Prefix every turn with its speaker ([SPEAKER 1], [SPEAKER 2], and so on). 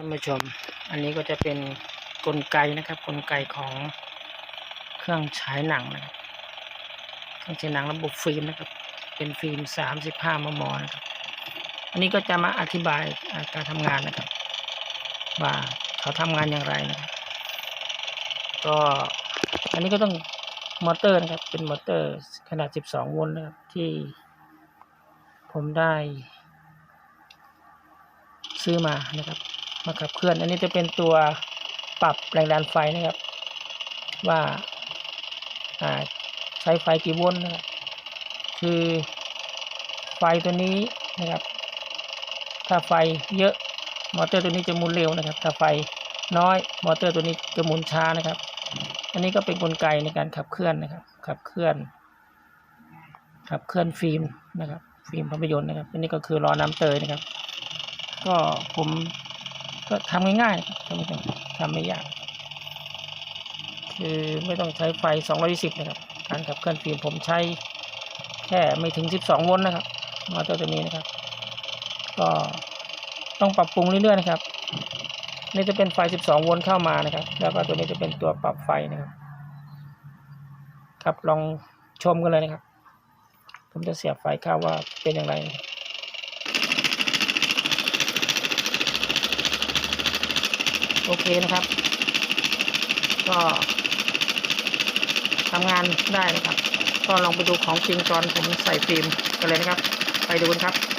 [SPEAKER 1] ท่านผู้ชม อันนี้ก็จะเป็นกลไกนะครับ กลไกของเครื่องฉายหนังนะครับเครื่องฉายหนังระบบฟิล์มนะครับ เป็นฟิล์ม 35 มมนะครับ อันนี้ก็จะมาอธิบายาการทำงานนะครับ ว่าเขาทำงานอย่างไรนะครับ ก็อันนี้ก็ต้องมอเตอร์นะครับ เป็นมอเตอร์ขนาด 12 โวลต์นะครับที่ผมได้ซื้อมานะครับ มาขับเคลื่อน อันนี้จะเป็นตัวปรับแรงดันไฟนะครับ ว่าใช้ไฟกี่โวลต์นะครับคือไฟตัวนี้นะครับ ถ้าไฟเยอะมอเตอร์ตัวนี้จะหมุนเร็วนะครับ ถ้าไฟน้อยมอเตอร์ตัวนี้จะหมุนช้านะครับ อันนี้ก็เป็นกลไกในการขับเคลื่อนนะครับ ขับเคลื่อน ขับเคลื่อนฟิล์มนะครับ ฟิล์มภาพยนตร์นะครับ อันนี้ก็คือล้อน้ำเตยนะครับ ก็ผม ก็ทำง่ายๆท่านผู้ชมทำไม่ยาก คือไม่ต้องใช้ไฟ 220 นะครับ การขับเคลื่อนฟิล์มผมใช้แค่ไม่ถึง 12 โวลต์นะครับมอเตอร์ตัวนี้นะครับ ก็ต้องปรับปรุงเรื่อยๆนะครับ นี่จะเป็นไฟ 12 โวลต์เข้ามานะครับ แล้วก็ตัวนี้จะเป็นตัวปรับไฟนะครับ ครับลองชมกันเลยนะครับ ผมจะเสียบไฟเข้าว่าเป็นอย่างไรนะครับ โอเคนะครับ ก็ทำงานได้นะครับ ก็ลองไปดูของจริงตอนผมใส่ฟิล์มกันเลยนะครับ ไปดูกันครับ